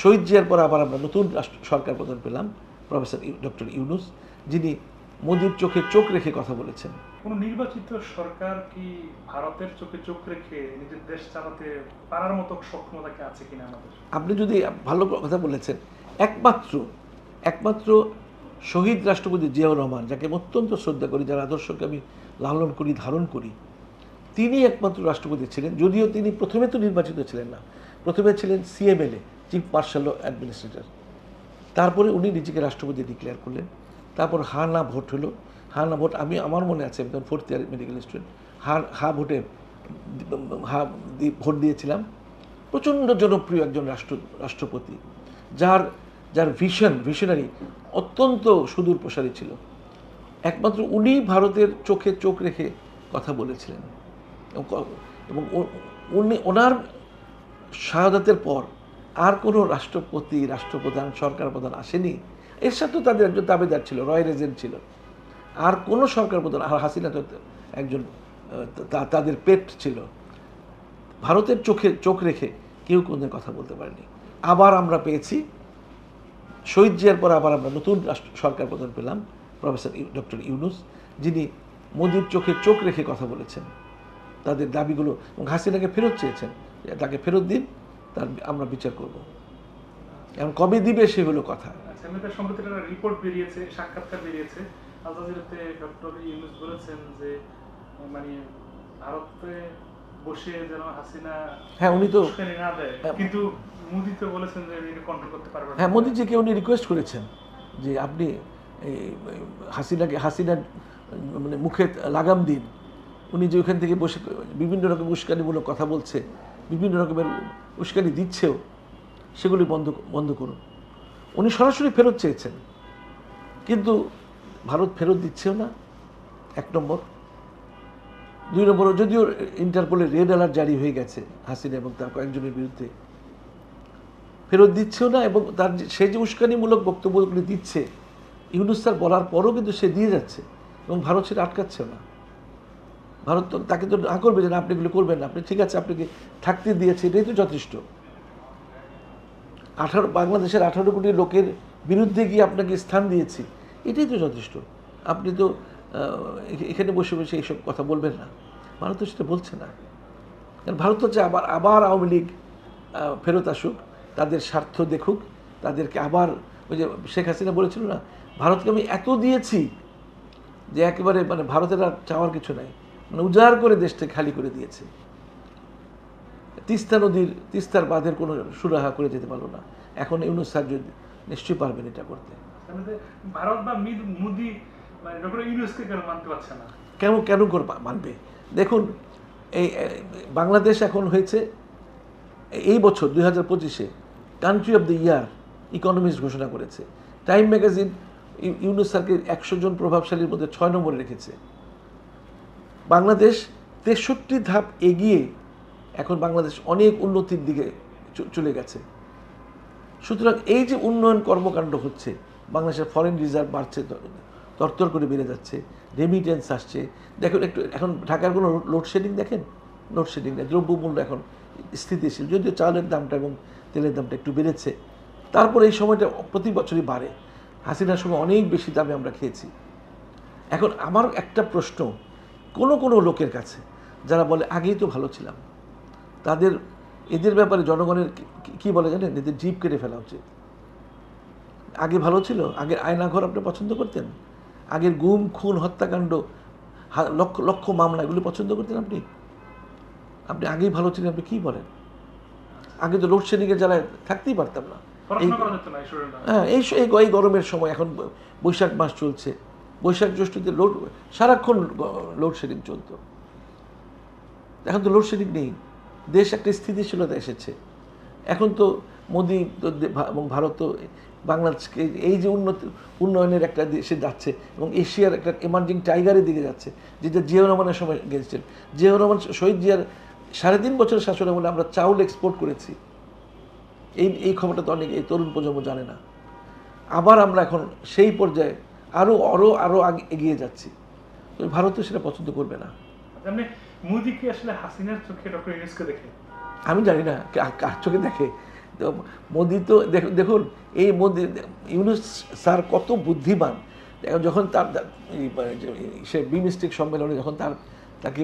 শহীদ জিয়ার পর আবার আমরা নতুন রাষ্ট্র- সরকার প্রধান পেলাম প্রফেসর ডক্টর ইউনুস যিনি মোদির চোখে চোখ রেখে কথা বলেছেন। কোন নির্বাচিত সরকার কি ভারতের চোখে চোখ রেখে নিজের দেশ চালাতে পারার মতো সক্ষমতা কি আছে কিনা আমাদের? আপনি যদি ভালো কথা বলেছেন একমাত্র একমাত্র শহীদ রাষ্ট্রপতি জিয়াউর রহমান যাকে অত্যন্ত শ্রদ্ধা করি যার আদর্শকে আমি লালন করি ধারণ করি তিনি একমাত্র রাষ্ট্রপতি ছিলেন যদিও তিনি প্রথমে তো নির্বাচিত ছিলেন না। প্রথমে ছিলেন সিএমএলএ চিফ মার্শাল অ্যাডমিনিস্ট্রেটর তারপরে উনি নিজেকে রাষ্ট্রপতি ডিক্লেয়ার করলেন। তারপর হা না ভোট হলো। হা না ভোট, আমি, আমার মনে আছে তখন ফোর্থ ইয়ার মেডিকেল স্টুডেন্ট হা হা ভোটে, হা ভোট দিয়েছিলাম। প্রচণ্ড জনপ্রিয় একজন রাষ্ট্র, রাষ্ট্রপতি, যার যার ভিশন ভিশনারি অত্যন্ত সুদূর প্রসারী ছিল। একমাত্র উনি ভারতের চোখে চোখ রেখে কথা বলেছিলেন। এবং এবং উনি, ওনার শাহাদাতের পর আর কোনো রাষ্ট্রপতি, রাষ্ট্রপ্রধান সরকার প্রধান আসেনি। এর সাথে তাদের একজন দাবিদার ছিল রয় রেজেন্ট ছিল। আর কোনো সরকার প্রধান আর হাসিনা তো একজন তাদের পেট ছিল। ভারতের চোখে, চোখ রেখে কেউ কোনো কথা বলতে পারেনি। আবার আমরা পেয়েছি, শহীদ জিয়ার পর আবার আমরা নতুন রাষ্ট্র- সরকার প্রধান পেলাম, প্রফেসর ডক্টর ইউনুস, যিনি মোদির চোখে চোখ রেখে কথা বলেছেন। তাদের দাবিগুলো, এবং হাসিনাকে ফেরত চেয়েছেন তাকে ফেরত দিন তার আমরা বিচার করব এখন কবে দিবে সে হলো কথা আচ্ছা সম্প্রতি একটা রিপোর্ট বেরিয়েছে সাক্ষাৎকার বেরিয়েছে আল জাজিরাতে ডক্টর ইউনুস বলেছেন যে মানে ভারতে বসে যেন হাসিনা হ্যাঁ, উনি তো- না দেয় হ্যাঁ। কিন্তু মোদি তো বলেছেন যে উনি কন্ট্রোল করতে পারবেন না। হ্যাঁ মোদিজিকে উনি রিকোয়েস্ট করেছেন যে আপনি হাসিনাকে হাসিনার মানে মুখে লাগাম দিন উনি যে ওখান থেকে বসে বিভিন্ন রকম উস্কানিমূলক কথা বলছে বিভিন্ন রকমের উস্কানি দিচ্ছেও, সেগুলি বন্ধ বন্ধ করুন। উনি সরাসরি ফেরত চেয়েছেন। কিন্তু ভারত ফেরত দিচ্ছেও না, এক নম্বর। দুই নম্বর, যদিও ইন্টারপোলের রেড অ্যালার্ট জারি হয়ে গেছে হাসিনা এবং তার কয়েকজনের বিরুদ্ধে। ফেরত দিচ্ছেও না এবং তার সে যে উস্কানিমূলক বক্তব্যগুলি দিচ্ছে, ইউনুস স্যার বলার পরও কিন্তু সে দিয়ে যাচ্ছে এবং ভারত সেটা আটকাচ্ছেও না। ভারত তো তাকে তো না করবে যে না, আপনি এগুলো করবেন না। আপনি ঠিক আছে, আপনাকে থাকতে দিয়েছে, এটাই তো যথেষ্ট। আঠারো, বাংলাদেশের আঠারো কোটি লোকের বিরুদ্ধে গিয়ে আপনাকে স্থান দিয়েছি, এটাই তো যথেষ্ট। আপনি তো এখানে বসে বসে এইসব কথা বলবেন না। ভারত তো সেটা বলছে না। কারণ ভারত হচ্ছে আবার আবার আওয়ামী লীগ ফেরত আসুক, তাদের স্বার্থ দেখুক, তাদেরকে আবার ওই যে শেখ হাসিনা বলেছিল না, ভারতকে আমি এত দিয়েছি যে একেবারে মানে ভারতের আর চাওয়ার কিছু নাই। মানে উজাড় করে দেশটা খালি করে দিয়েছে। তিস্তা নদীর তিস্তার বাঁধের কোনো সুরাহা করে যেতে পারল না। এখন ইউনুস স্যার যদি নিশ্চয়ই পারবেন এটা করতে। ভারত বা মোদি মানে কেন মানতে পারছে না? কেন কেন করে মানবে? দেখুন এই বাংলাদেশ এখন হয়েছে এই বছর দুই হাজার পঁচিশে country of the year Economist ঘোষণা করেছে। টাইম ম্যাগাজিন ইউ- ইউনুস স্যারকে একশো জন প্রভাবশালীর মধ্যে ছয় নম্বরে রেখেছে। বাংলাদেশ তেষট্টি ধাপ এগিয়ে এখন বাংলাদেশ অনেক উন্নতির দিকে চলে গেছে। সুতরাং এই যে উন্নয়ন কর্মকাণ্ড হচ্ছে, বাংলাদেশের ফরেন রিজার্ভ বাড়ছে তরতর করে বেড়ে যাচ্ছে রেমিটেন্স আসছে। দেখুন একটু, এখন ঢাকার কোনো লোডশেডিং দেখেন? লোডশেডিং নেই, দ্রব্যমূল্য এখন স্থিতিশীল। যদিও চালের দামটা এবং তেলের দামটা একটু বেড়েছে, তারপর এই সময়টা প্রতি বছরই বাড়ে। হাসিনার সময় অনেক বেশি দামে আমরা খেয়েছি। এখন আমার একটা প্রশ্ন কোনো কোনো লোকের কাছে যারা বলে আগেই তো ভালো ছিলাম। তাদের এদের ব্যাপারে জনগণের কি- বলে জানেন? এদের জিপ কেটে ফেলা উচিত। আগে ভালো ছিল? আগের আয়নাঘর আপনি পছন্দ করতেন? আগের গুম খুন হত্যাকাণ্ড লক্ষ লক্ষ মামলা এগুলো পছন্দ করতেন আপনি? আপনি আগেই ভালো ছিলেন আপনি কী বলেন? আগে তো লোডশেডিংয়ের জ্বালায় থাকতেই পারতাম না। হ্যাঁ এই এই এই গরমের সময় এখন বৈশাখ মাস চলছে। বৈশাখ জ্যৈষ্ঠতে লোড সারাক্ষণ লোডশেডিং চলতো। এখন তো লোডশেডিং নেই। দেশ একটা স্থিতিশীলতা এসেছে। এখন তো মোদি এবং ভারত তো বাংলাদেশকে এই যে উন্নতি, উন্নয়নের একটা দেশে যাচ্ছে এবং এশিয়ার একটা এমার্জিং টাইগারের দিকে যাচ্ছে, যেটা জিয়াউর রহমানের সময় গেছেন। জিয়াউর রহমান শহীদ জিয়ার সাড়ে তিন বছরের শাসনে বলে আমরা চাউল এক্সপোর্ট করেছি। এই এই খবরটা তো অনেক, এই তরুণ প্রজন্ম জানে না। আবার আমরা এখন সেই পর্যায়ে আরও আরও আরও আগে এগিয়ে যাচ্ছি। তো ভারত সেটা পছন্দ করবে না। এমনি আসলে হাসিনার চোখে ডক্টর ইউনুসকে দেখে? আমি জানি না কার চোখে দেখে। তো মোদি তো দেখুন এই মোদি ইউনুস স্যার কত বুদ্ধিমান। যখন তার যে সে বিমিস্টিক সম্মেলনে যখন তার তাকে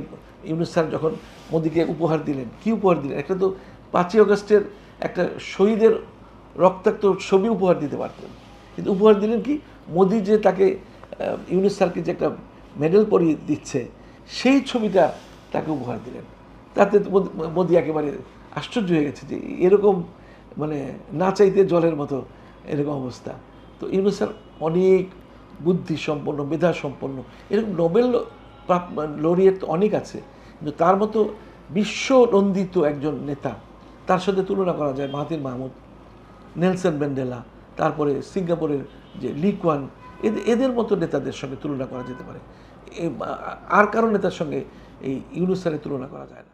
ইউনুস স্যার যখন মোদিকে উপহার দিলেন কি উপহার দিলেন? একটা তো পাঁচই অগস্টের একটা শহীদের রক্তাক্ত ছবি উপহার দিতে পারতেন। কিন্তু উপহার দিলেন কি? মোদি যে তাকে আহ, ইউনুস স্যারকে যে একটা মেডেল পরিয়ে দিচ্ছে সেই ছবিটা তাকে উপহার দিলেন। তাতে মোদি- একেবারে আশ্চর্য হয়ে গেছে যে এরকম মানে না চাইতে জলের মতো এরকম অবস্থা। তো ইউনুস অনেক বুদ্ধি সম্পন্ন মেধা সম্পন্ন এরকম নোবেল লরিয়েট অনেক আছে কিন্তু তার মতো বিশ্বনন্দিত একজন নেতা তার সাথে তুলনা করা যায় মাহাতির মাহমুদ নেলসন ম্যান্ডেলা তারপরে সিঙ্গাপুরের যে লিকওয়ান এদের এদের মতো নেতাদের সঙ্গে তুলনা করা যেতে পারে। আর কারও নেতার সঙ্গে এই ইউনুস স্যারের তুলনা করা যায় না।